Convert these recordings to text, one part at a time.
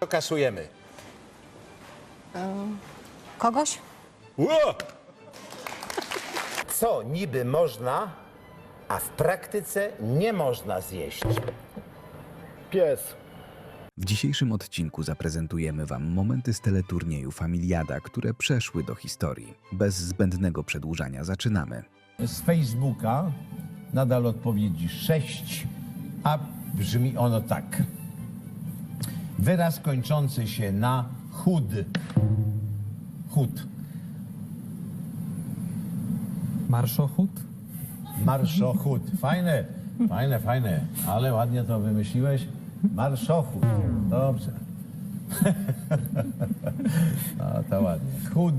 To kasujemy. Kogoś? Co niby można, a w praktyce nie można zjeść? Pies. W dzisiejszym odcinku zaprezentujemy Wam momenty z teleturnieju Familiada, które przeszły do historii. Bez zbędnego przedłużania zaczynamy. Z Facebooka nadal odpowiedzi 6, a brzmi ono tak. Wyraz kończący się na chud. Chud. Marszochód? Marszochód. Fajne, fajne, fajne. Ale ładnie to wymyśliłeś. Marszochód. Dobrze. No to ładnie. Chud.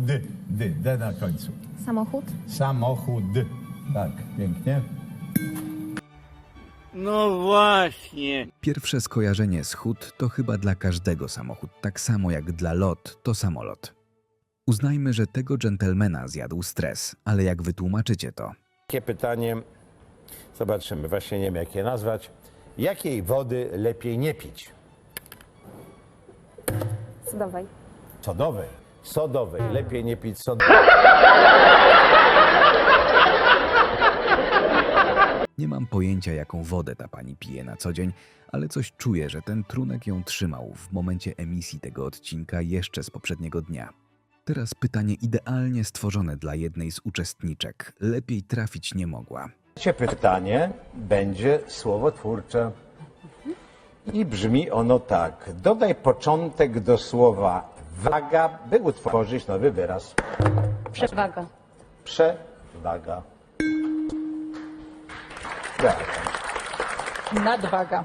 D, D na końcu. Samochód? Samochód. Tak, pięknie. No właśnie. Pierwsze skojarzenie z chód to chyba dla każdego samochód, tak samo jak dla lot to samolot. Uznajmy, że tego dżentelmena zjadł stres, ale jak wytłumaczycie to? Takie pytanie, zobaczymy, właśnie nie wiem jak je nazwać. Jakiej wody lepiej nie pić? Sodowej. Sodowej. Sodowej. Lepiej nie pić sodowej. Nie mam pojęcia, jaką wodę ta pani pije na co dzień, ale coś czuję, że ten trunek ją trzymał w momencie emisji tego odcinka jeszcze z poprzedniego dnia. Teraz pytanie idealnie stworzone dla jednej z uczestniczek. Lepiej trafić nie mogła. Trzecie pytanie będzie słowotwórcze. I brzmi ono tak. Dodaj początek do słowa waga, by utworzyć nowy wyraz. Przewaga. Przewaga. Tak. Nadwaga.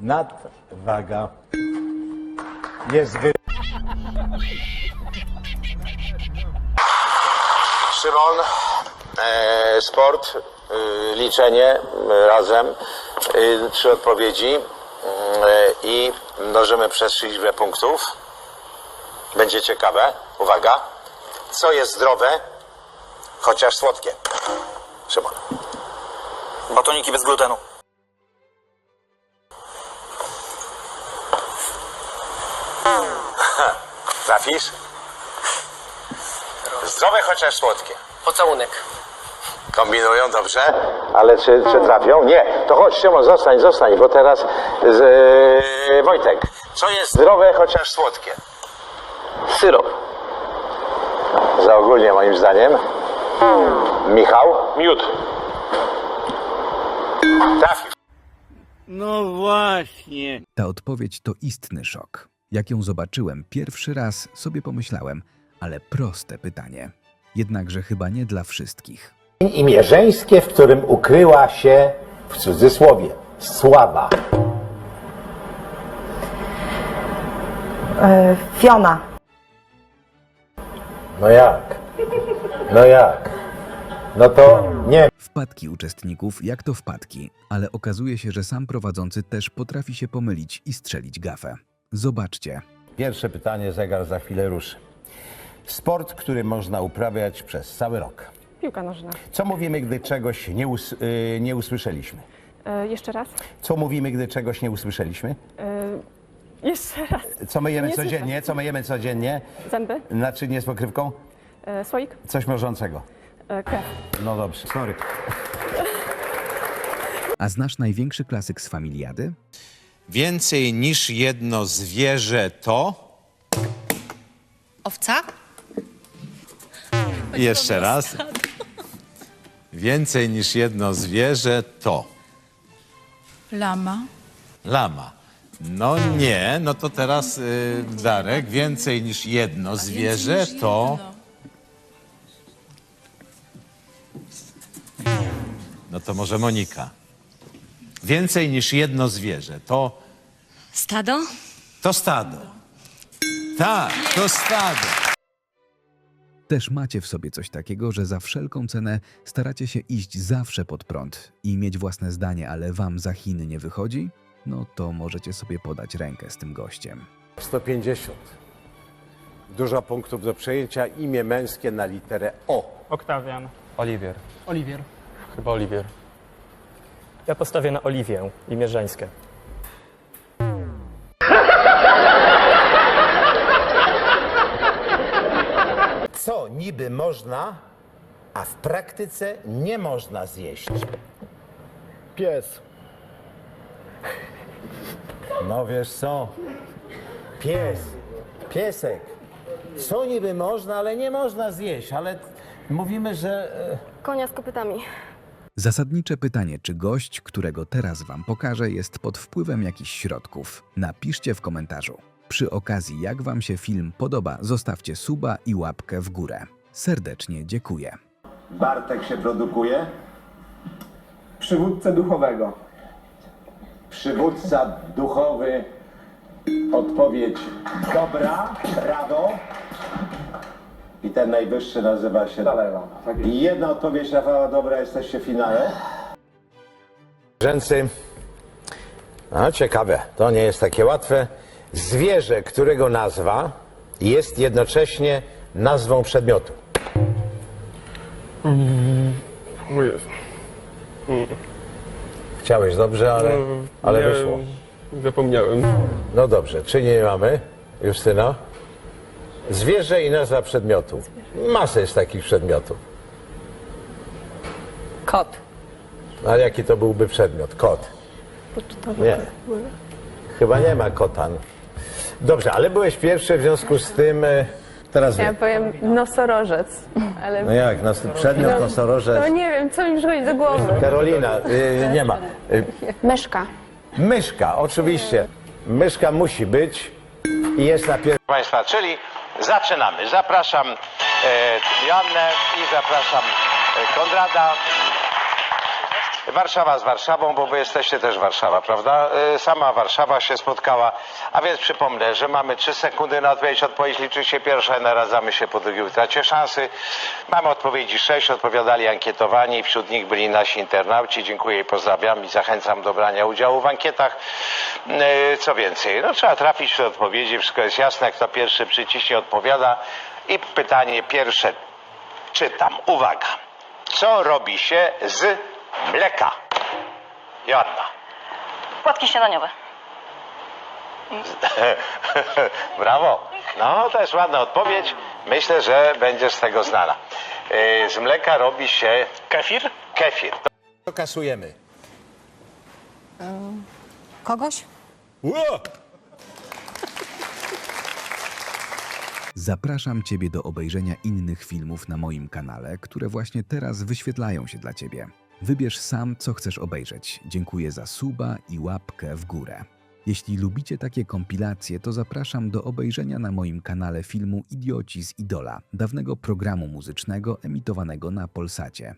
Nadwaga. Jest wy... Szymon, e, sport, e, liczenie e, razem, e, trzy odpowiedzi e, i mnożymy przez liczbę punktów. Będzie ciekawe. Uwaga. Co jest zdrowe, chociaż słodkie? Szymon. Batoniki bez glutenu. Trafisz? Zdrowe, chociaż słodkie. Pocałunek. Kombinują dobrze, ale czy, czy trafią? Nie. To chodź, Szymon, zostań, zostań, bo teraz z, e, Wojtek. Co jest zdrowe, chociaż słodkie? Syrop. Za ogólnie moim zdaniem. Michał? Miód. Trafił. No właśnie. Ta odpowiedź to istny szok. Jak ją zobaczyłem pierwszy raz, sobie pomyślałem, ale proste pytanie. Jednakże chyba nie dla wszystkich. Imię żeńskie, w którym ukryła się, w cudzysłowie, sława. Fiona. No jak? No jak? No to nie. Wpadki uczestników, jak to wpadki, ale okazuje się, że sam prowadzący też potrafi się pomylić i strzelić gafę. Zobaczcie. Pierwsze pytanie, zegar za chwilę ruszy. Sport, który można uprawiać przez cały rok. Piłka nożna. Co mówimy, gdy czegoś nie, us- y, nie usłyszeliśmy? E, jeszcze raz. Co mówimy, gdy czegoś nie usłyszeliśmy? E, jeszcze raz. Co myjemy Nie codziennie? Co myjemy codziennie? Zęby. Naczynie z pokrywką? E, słoik. Coś mrożącego. E, krew. No dobrze, sorry. A znasz największy klasyk z familiady? Więcej niż jedno zwierzę to. Owca? Jeszcze raz. Więcej niż jedno zwierzę to. Lama. Lama. No nie, no to teraz y, Darek. Więcej niż jedno zwierzę to. No to może Monika. Więcej niż jedno zwierzę to. Stado? To stado. Tak, to stado. Też macie w sobie coś takiego, że za wszelką cenę staracie się iść zawsze pod prąd i mieć własne zdanie, ale wam za Chiny nie wychodzi? No to możecie sobie podać rękę z tym gościem. 150. Dużo punktów do przejęcia. Imię męskie na literę O. Oktawian. Oliwier. Oliwier. Chyba Oliwier. Ja postawię na Oliwię i Mierzeńskę. Co niby można, a w praktyce nie można zjeść? Pies. No wiesz co? Pies. Piesek. Co niby można, ale nie można zjeść, ale mówimy, że... E, Konia z kopytami. Zasadnicze pytanie, czy gość, którego teraz Wam pokażę, jest pod wpływem jakichś środków? Napiszcie w komentarzu. Przy okazji, jak Wam się film podoba, zostawcie suba i łapkę w górę. Serdecznie dziękuję. Bartek się produkuje. Przywódcę duchowego. Przywódca duchowy. Odpowiedź dobra, brawo. I ten najwyższy nazywa się... Dalej Lama. Tak jest. I jedna odpowiedź Rafała dobra, jesteście w finale. Rzęsy. No ciekawe, to nie jest takie łatwe. Zwierzę, którego nazwa jest jednocześnie nazwą przedmiotu. O Jezu. Chciałeś dobrze, ale, ale wyszło. Zapomniałem. No dobrze, czy nie mamy, Justyno? Zwierzę i nazwa przedmiotu. Masa jest takich przedmiotów. Kot. Ale jaki to byłby przedmiot? Kot. Nie. Chyba nie ma kotan. Dobrze, ale byłeś pierwszy, w związku z tym... e, Teraz Ja wy. powiem nosorożec, ale No jak, nas, przedmiot nosorożec. no nie wiem, co mi przychodzi do głowy. Karolina, y, nie ma. Y, Myszka. Myszka, oczywiście. Myszka musi być i jest na pierwszym. Państwa, czyli zaczynamy. Zapraszam e, Joannę i zapraszam e, Konrada. Warszawa z Warszawą, bo wy jesteście też Warszawa, prawda? E, Sama Warszawa się spotkała. A więc przypomnę, że mamy 3 sekundy na odpowiedź. Odpowiedź liczy się pierwsza, naradzamy się po drugiej utracie szansy. Mamy odpowiedzi 6, odpowiadali ankietowani. Wśród nich byli nasi internauci. Dziękuję i pozdrawiam i zachęcam do brania udziału w ankietach. E, Co więcej, no trzeba trafić te odpowiedzi, wszystko jest jasne. Kto pierwszy przyciśnie, odpowiada. I pytanie pierwsze czytam. Uwaga. Co robi się z mleka? Joanna. Płatki śniadaniowe. Brawo. No, to jest ładna odpowiedź. Myślę, że będziesz z tego znana. Yy, Z mleka robi się... Kefir? Kefir. To kasujemy. Kogoś? Zapraszam Ciebie do obejrzenia innych filmów na moim kanale, które właśnie teraz wyświetlają się dla Ciebie. Wybierz sam, co chcesz obejrzeć. Dziękuję za suba i łapkę w górę. Jeśli lubicie takie kompilacje, to zapraszam do obejrzenia na moim kanale filmu Idioci z Idola, dawnego programu muzycznego emitowanego na Polsacie.